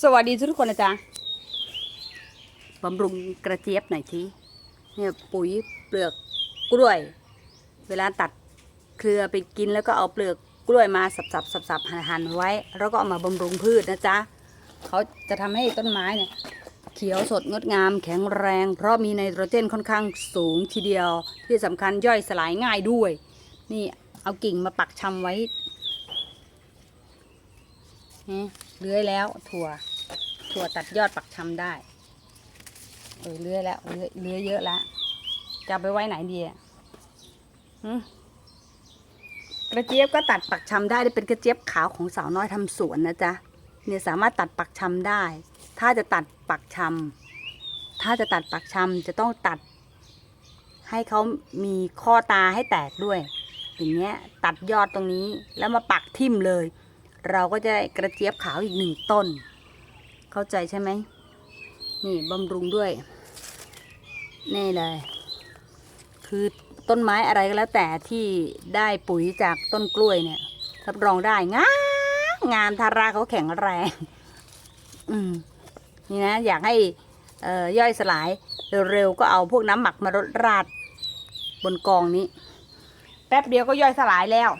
สวัสดีทุกคนนะจ๊ะบำรุงกระเจี๊ยบหน่อยทีเนี่ยปุ๋ยเปลือกกล้วย เวลาตัดเครือไปกินแล้วก็เอาเปลือกกล้วยมาสับสับสับสับหั่นหั่นไว้ แล้วก็เอามาบำรุงพืชนะจ๊ะเขาจะทำให้ต้นไม้เนี่ยเขียวสดงดงามแข็งแรง เพราะมีไนโตรเจนค่อนข้างสูงทีเดียว ที่สำคัญย่อยสลายง่ายด้วย นี่เอากิ่งมาปักชำไว้นี่ เลื้อยแล้ว ถั่ว ถั่วตัดยอดปักชำได้ เออเลื้อยแล้วเลื้อยเลื้อยเยอะแล้วจะไปไว้ไหนดีอะกระเจี๊ยบก็ตัดปักชำได้ได้เป็นกระเจี๊ยบขาวของสาวน้อยทำสวนนะจ๊ะเนี่ยสามารถตัดปักชำได้ ถ้าจะตัดปักชำถ้าจะตัดปักชำจะต้องตัด ให้เขามีข้อตาให้แตกด้วยอย่างเงี้ยตัดยอดตรงนี้แล้วมาปักทิ่มเลย เราก็จะได้กระเจี๊ยบขาวอีกหนึ่งต้น เข้าใจใช่ไหมนี่บำรุงด้วย นี่เลย คือต้นไม้อะไรก็แล้วแต่ที่ได้ปุ๋ยจากต้นกล้วยเนี่ยรับรองได้งามงามทาราเขาแข็งแรงอืมนี่นะ อยากให้ย่อยสลายเร็วๆก็เอาพวกน้ำหมักมารดราดบนกองนี้ แป๊บเดียวก็ย่อยสลายแล้ว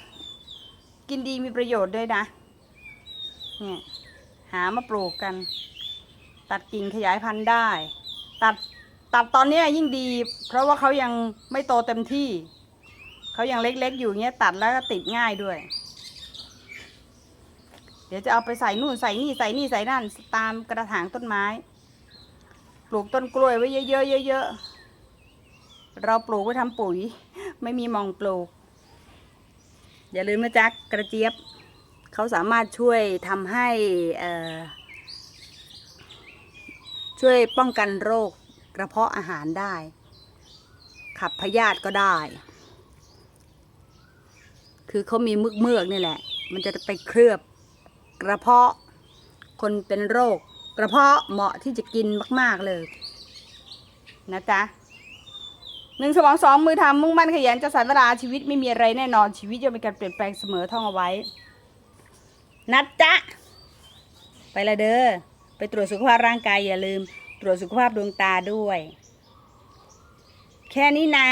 กินดีมีประโยชน์ด้วยนะ เนี่ยหามาปลูกกัน ตัดกิ่งขยายพันธุ์ได้ ตัดตัดตอนนี้ยิ่งดี เพราะว่าเขายังไม่โตเต็มที่ เขายังเล็กๆ อยู่เงี้ยตัดแล้วก็ติดง่ายด้วย เดี๋ยวจะเอาไปใส่นู่นใส่นี่ใส่นี่ใส่นั่นตามกระถางต้นไม้ ปลูกต้นกล้วยไว้เยอะๆเยอะๆเราปลูกไว้ทำปุ๋ย ไม่มีมองปลูก อย่าลืมนะจ๊ะกระเจี๊ยบ เขาสามารถช่วยทำให้ช่วยป้องกันโรคกระเพาะอาหารได้ ขับพยาธิก็ได้ คือเขามีมึกเมือกนี่แหละ มันจะไปเคลือบกระเพาะ คนเป็นโรค กระเพาะเหมาะที่จะกินมาก ๆเลย นะจ๊ะหนึ่งสมองสองมือทำมุ่งมั่นขยันจะสรรเวลาชีวิตไม่มีอะไรแน่นอนชีวิตย่อมมีการเปลี่ยนแปลงเสมอท่องเอาไว้ นัดจ๊ะ ไปละเด้อ ไปตรวจสุขภาพร่างกายอย่าลืม ตรวจสุขภาพดวงตาด้วย แค่นี้นะ